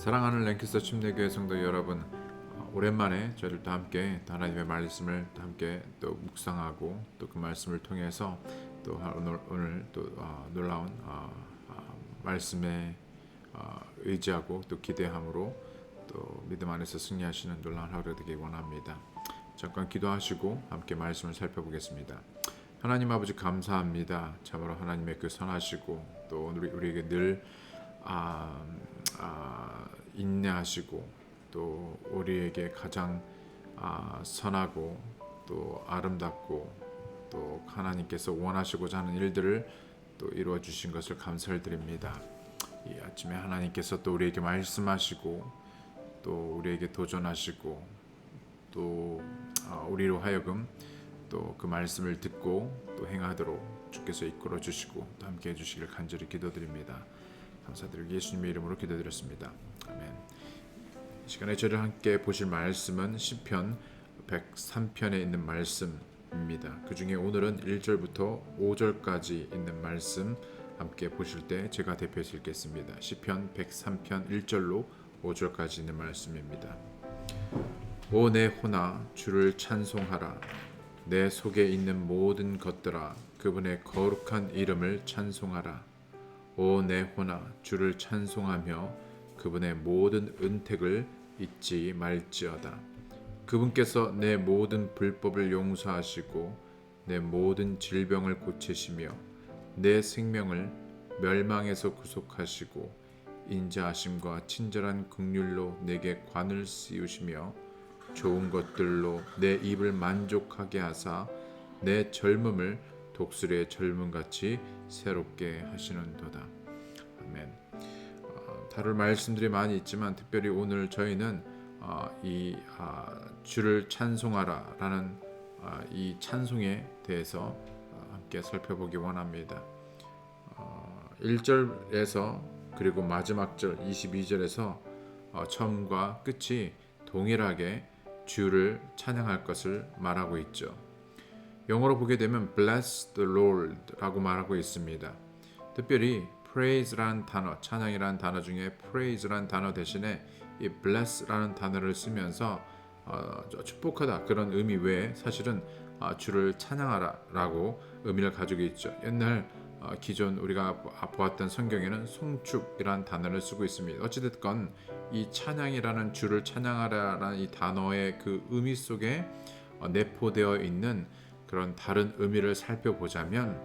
사랑하는 랭키스 침례교회 성도 여러분, 어, 오랜만에 저희들 또 함께 또 하나님의 말씀을 또 함께 또 묵상하고 또 그 말씀을 통해서 또 하- 오늘 오늘 또 어, 놀라운 어, 어, 말씀에 어, 의지하고 또 기대함으로 또 믿음 안에서 승리하시는 놀라운 하루 되길 원합니다. 잠깐 기도하시고 함께 말씀을 살펴보겠습니다. 하나님 아버지 감사합니다. 참으로 하나님의 그 선하시고 또 우리 우리에게 늘 아, 아, 인내하시고 또 우리에게 가장 아, 선하고 또 아름답고 또 하나님께서 원하시고자 하는 일들을 또 이루어 주신 것을 감사를 드립니다. 이 아침에 하나님께서 또 우리에게 말씀하시고 또 우리에게 도전하시고 또 아, 우리로 하여금 또 그 말씀을 듣고 또 행하도록 주께서 이끌어 주시고 또 함께 해 주시길 간절히 기도드립니다. 감사드리고 예수님의 이름으로 기도드렸습니다. 아멘. 이 시간에 저를 함께 보실 말씀은 시편 103편에 있는 말씀입니다. 그 중에 오늘은 1절부터 5절까지 있는 말씀 함께 보실 때 제가 대표해서 읽겠습니다. 시편 103편 1절로 5절까지 있는 말씀입니다. 오 내 혼아 주를 찬송하라 내 속에 있는 모든 것들아 그분의 거룩한 이름을 찬송하라 오 내 혼아 주를 찬송하며 그분의 모든 은택을 잊지 말지어다. 그분께서 내 모든 불법을 용서하시고 내 모든 질병을 고치시며 내 생명을 멸망에서 구속하시고 인자하심과 친절한 긍휼로 내게 관을 씌우시며 좋은 것들로 내 입을 만족하게 하사 내 젊음을 독수리의 젊음같이 새롭게 하시는도다. 아멘. 어, 다룰 말씀들이 많이 있지만 특별히 오늘 저희는 어, 이 아, 주를 찬송하라라는 아, 이 찬송에 대해서 어, 함께 살펴보기 원합니다. 어, 1절에서 그리고 마지막 절 22절에서 어, 처음과 끝이 동일하게 주를 찬양할 것을 말하고 있죠. 영어로 보게 되면 bless the Lord라고 말하고 있습니다. 특별히 praise라는 단어, 찬양이라는 단어 중에 praise라는 단어 대신에 이 bless라는 단어를 쓰면서 어, 축복하다 그런 의미 외에 사실은 어, 주를 찬양하라라고 의미를 가지고 있죠. 옛날 어, 기존 우리가 보았던 성경에는 송축이라는 단어를 쓰고 있습니다. 어찌됐건 이 찬양이라는 주를 찬양하라라는 이 단어의 그 의미 속에 어, 내포되어 있는 그런 다른 의미를 살펴보자면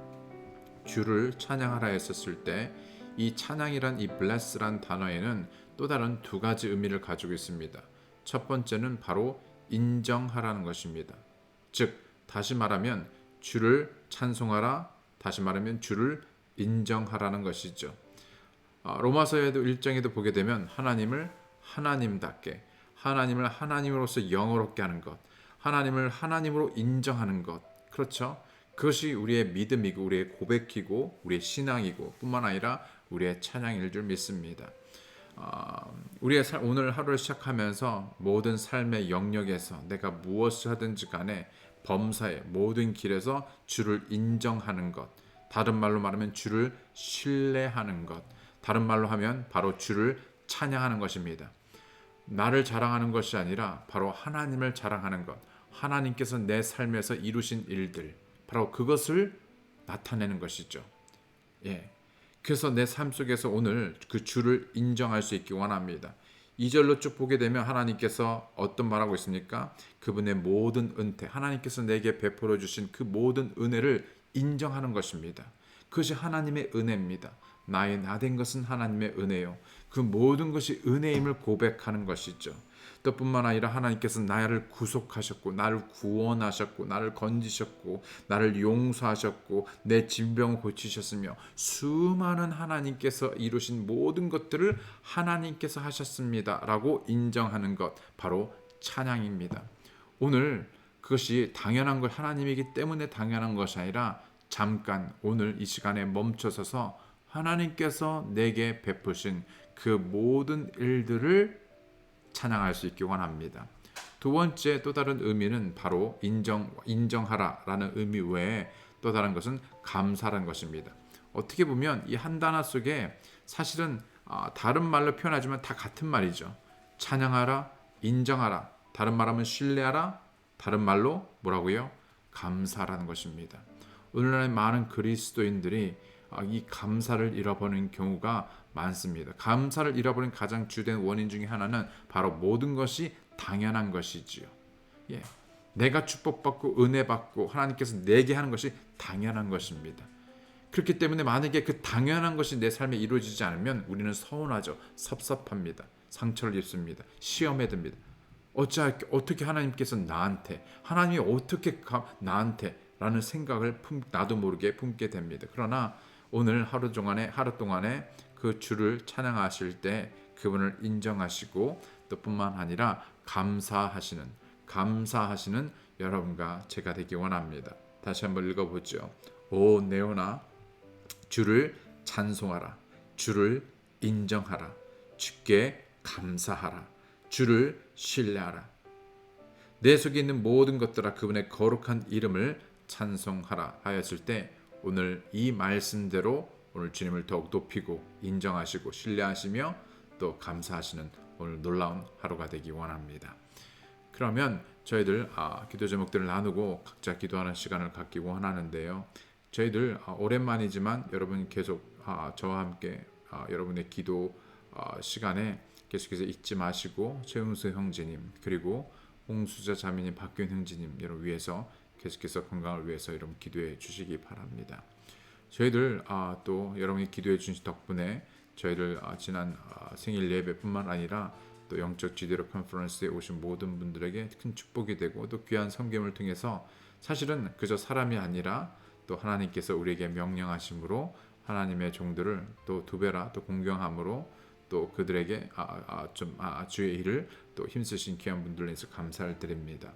주를 찬양하라 했었을 때 이 찬양이란 이 bless란 단어에는 또 다른 두 가지 의미를 가지고 있습니다. 첫 번째는 바로 인정하라는 것입니다. 즉 다시 말하면 주를 찬송하라 다시 말하면 주를 인정하라는 것이죠. 아, 로마서에도 1장에도 보게 되면 하나님을 하나님답게 하나님을 하나님으로서 영어롭게 하는 것 하나님을 하나님으로 인정하는 것 그렇죠. 그것이 우리의 믿음이고 우리의 고백이고 우리의 신앙이고 뿐만 아니라 우리의 찬양일 줄 믿습니다. 어, 우리의 살, 오늘 하루를 시작하면서 모든 삶의 영역에서 내가 무엇을 하든지 간에 범사의 모든 길에서 주를 인정하는 것, 다른 말로 말하면 주를 신뢰하는 것, 다른 말로 하면 바로 주를 찬양하는 것입니다. 나를 자랑하는 것이 아니라 바로 하나님을 자랑하는 것, 하나님께서 내 삶에서 이루신 일들, 바로 그것을 나타내는 것이죠. 예. 그래서 내 삶 속에서 오늘 그 주를 인정할 수 있기 원합니다. 2절로 쭉 보게 되면 하나님께서 어떤 말하고 있습니까? 그분의 모든 은혜, 하나님께서 내게 베풀어 주신 그 모든 은혜를 인정하는 것입니다. 그것이 하나님의 은혜입니다. 나의 나 된 것은 하나님의 은혜요. 그 모든 것이 은혜임을 고백하는 것이죠. 또 뿐만 아니라 하나님께서 나를 구속하셨고 나를 구원하셨고 나를 건지셨고 나를 용서하셨고 내 질병을 고치셨으며 수많은 하나님께서 이루신 모든 것들을 하나님께서 하셨습니다라고 인정하는 것 바로 찬양입니다. 오늘 그것이 당연한 것 하나님이기 때문에 당연한 것이 아니라 잠깐 오늘 이 시간에 멈춰서서 하나님께서 내게 베푸신 그 모든 일들을 찬양할 수 있기 원합니다. 두 번째 또 다른 의미는 바로 인정 인정하라라는 의미 외에 또 다른 것은 감사라는 것입니다. 어떻게 보면 이 한 단어 속에 사실은 아, 다른 말로 표현하지만 다 같은 말이죠. 찬양하라, 인정하라. 다른 말하면 신뢰하라. 다른 말로 뭐라고요? 감사라는 것입니다. 오늘날의 많은 그리스도인들이 아, 이 감사를 잃어버리는 경우가 많습니다. 감사를 잃어버린 가장 주된 원인 중에 하나는 바로 모든 것이 당연한 것이지요. 예. 내가 축복받고 은혜 받고 하나님께서 내게 하는 것이 당연한 것입니다. 그렇기 때문에 만약에 그 당연한 것이 내 삶에 이루어지지 않으면 우리는 서운하죠. 섭섭합니다. 상처를 입습니다. 시험에 듭니다. 어찌 어떻게 하나님께서 나한테 하나님이 어떻게 나한테 라는 생각을 품, 나도 모르게 품게 됩니다. 그러나 오늘 하루 동안에 하루 동안에 그 주를 찬양하실 때 그분을 인정하시고 또 뿐만 아니라 감사하시는 감사하시는 여러분과 제가 되기 원합니다. 다시 한번 읽어보죠. 오 네오나 주를 찬송하라. 주를 인정하라. 주께 감사하라. 주를 신뢰하라. 내 속에 있는 모든 것들아 그분의 거룩한 이름을 찬송하라 하였을 때 오늘 이 말씀대로 오늘 주님을 더욱 높이고 인정하시고 신뢰하시며 또 감사하시는 오늘 놀라운 하루가 되기 원합니다. 그러면 저희들 아, 기도 제목들을 나누고 각자 기도하는 시간을 갖기 원하는데요. 저희들 아, 오랜만이지만 여러분 계속 아, 저와 함께 아, 여러분의 기도 아, 시간에 계속해서 잊지 마시고 최은수 형제님 그리고 홍수자 자매님 박균 형제님 여러분 위해서 계속해서 건강을 위해서 여러분 기도해 주시기 바랍니다. 저희들 아, 또 여러분이 기도해 주신 덕분에 저희들 아, 지난 아, 생일 예배뿐만 아니라 또 영적 지대로 컨퍼런스에 오신 모든 분들에게 큰 축복이 되고 또 귀한 성경을 통해서 사실은 그저 사람이 아니라 또 하나님께서 우리에게 명령하심으로 하나님의 종들을 또 두 배라 또 공경함으로 또 그들에게 아, 아, 좀 아, 주의 일을 또 힘쓰신 귀한 분들로 인해서 감사를 드립니다.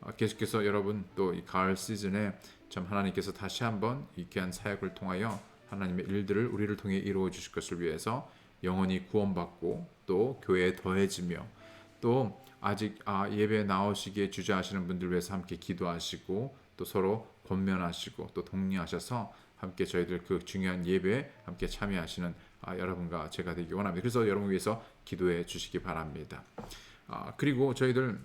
아, 계속해서 여러분 또 이 가을 시즌에 참 하나님께서 다시 한번 이 귀한 사역을 통하여 하나님의 일들을 우리를 통해 이루어 주실 것을 위해서 영원히 구원받고 또 교회에 더해지며 또 아직 아, 예배 나오시기에 주저하시는 분들 위해서 함께 기도하시고 또 서로 권면하시고 또 독려하셔서 함께 저희들 그 중요한 예배에 함께 참여하시는 아, 여러분과 제가 되기 원합니다. 그래서 여러분 위해서 기도해 주시기 바랍니다. 아, 그리고 저희들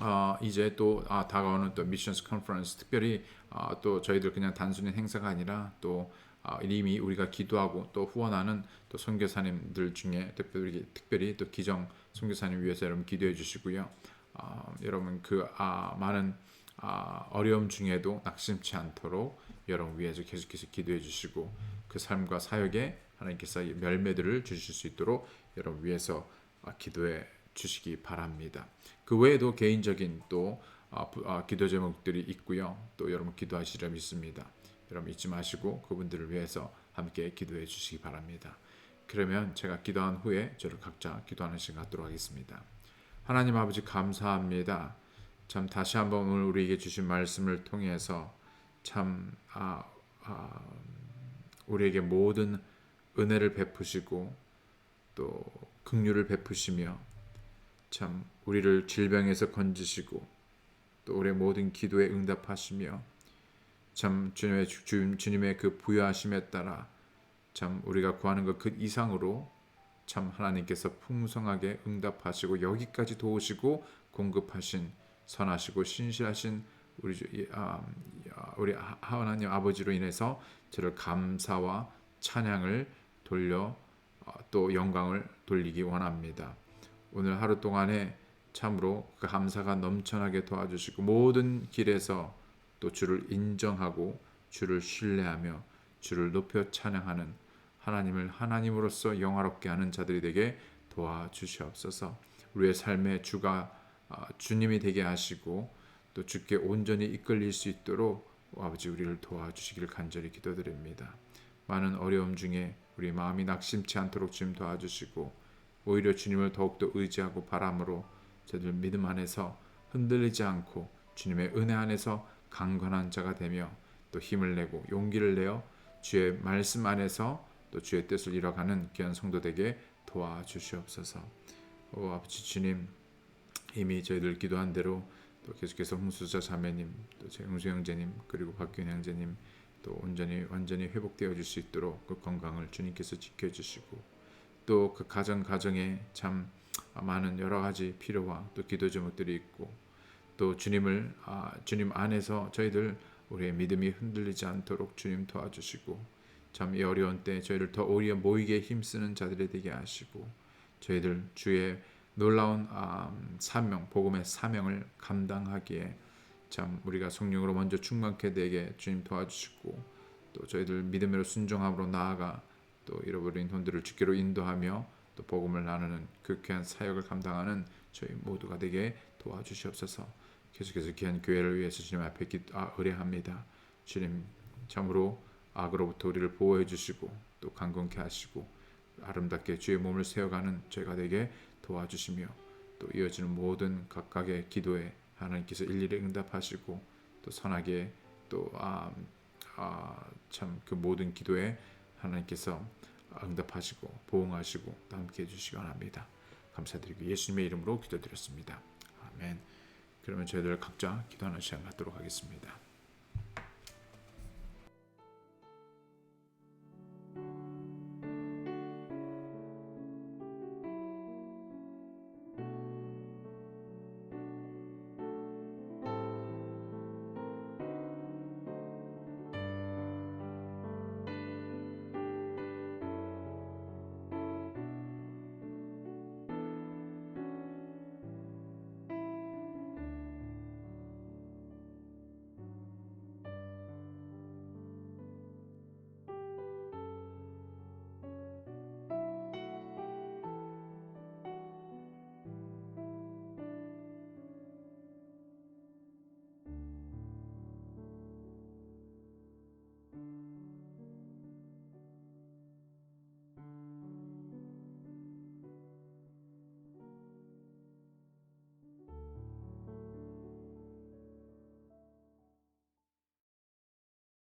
아, 이제 또 아, 다가오는 또 미션스 컨퍼런스 특별히 아, 또 저희들 그냥 단순히 행사가 아니라 또 아, 이미 우리가 기도하고 또 후원하는 또 선교사님들 중에 특별히 특별히 또 기정 선교사님 위해서 여러분 기도해 주시고요. 아, 여러분 그 아, 많은 아, 어려움 중에도 낙심치 않도록 여러분 위해서 계속해서 기도해 주시고 그 삶과 사역에 하나님께서 멸매들을 주실 수 있도록 여러분 위해서 아, 기도해 주시기 바랍니다. 그 외에도 개인적인 또 아, 아, 기도 제목들이 있고요. 또 여러분 기도하시려 믿습니다. 여러분 잊지 마시고 그분들을 위해서 함께 기도해 주시기 바랍니다. 그러면 제가 기도한 후에 저를 각자 기도하는 시간 갖도록 하겠습니다. 하나님 아버지 감사합니다. 참 다시 한번 오늘 우리에게 주신 말씀을 통해서 참 아, 아, 우리에게 모든 은혜를 베푸시고 또 긍휼을 베푸시며 참 우리를 질병에서 건지시고 또 우리의 모든 기도에 응답하시며 참 주님의 주, 주님의 그 부여하심에 따라 참 우리가 구하는 것 그 이상으로 참 하나님께서 풍성하게 응답하시고 여기까지 도우시고 공급하신 선하시고 신실하신 우리 아, 우리 하나님 아버지로 인해서 저를 감사와 찬양을 돌려 어, 또 영광을 돌리기 원합니다. 오늘 하루 동안에 참으로 그 감사가 넘쳐나게 도와주시고 모든 길에서 또 주를 인정하고 주를 신뢰하며 주를 높여 찬양하는 하나님을 하나님으로서 영화롭게 하는 자들이 되게 도와주시옵소서. 우리의 삶의 주가 아, 주님이 되게 하시고 또 주께 온전히 이끌릴 수 있도록 아버지 우리를 도와주시기를 간절히 기도드립니다. 많은 어려움 중에 우리 마음이 낙심치 않도록 주님 도와주시고 오히려 주님을 더욱더 의지하고 바람으로 저들 믿음 안에서 흔들리지 않고 주님의 은혜 안에서 강건한 자가 되며 또 힘을 내고 용기를 내어 주의 말씀 안에서 또 주의 뜻을 이뤄가는 귀한 성도되게 도와주시옵소서. 오 아버지 주님 이미 저희들 기도한 대로 또 계속해서 홍수자 자매님 또 재흥수 형제님 그리고 박균 형제님 또 온전히 완전히 회복되어 줄 수 있도록 그 건강을 주님께서 지켜주시고 또 그 가정 가정에 참 많은 여러 가지 필요와 또 기도 제목들이 있고 또 주님을 아, 주님 안에서 저희들 우리의 믿음이 흔들리지 않도록 주님 도와주시고 참 이 어려운 때 저희를 더 오히려 모이게 힘쓰는 자들이 되게 하시고 저희들 주의 놀라운 아, 사명 복음의 사명을 감당하기에 참 우리가 성령으로 먼저 충만케 되게 주님 도와주시고 또 저희들 믿음으로 순종함으로 나아가 또 잃어버린 혼들을 주께로 인도하며 또 복음을 나누는 그 귀한 사역을 감당하는 저희 모두가 되게 도와주시옵소서. 계속해서 귀한 교회를 위해서 주님 앞에 기, 아, 의뢰합니다. 주님 참으로 악으로부터 우리를 보호해 주시고 또 강건케 하시고 아름답게 주의 몸을 세워가는 저희가 되게 도와주시며 또 이어지는 모든 각각의 기도에 하나님께서 일일이 응답하시고 또 선하게 아, 또아참그 모든 기도에 하나님께서 응답하시고 보응하시고 또 함께 해주시기 원합니다. 감사드리고 예수님의 이름으로 기도드렸습니다. 아멘. 그러면 저희들 각자 기도하는 시간 갖도록 하겠습니다.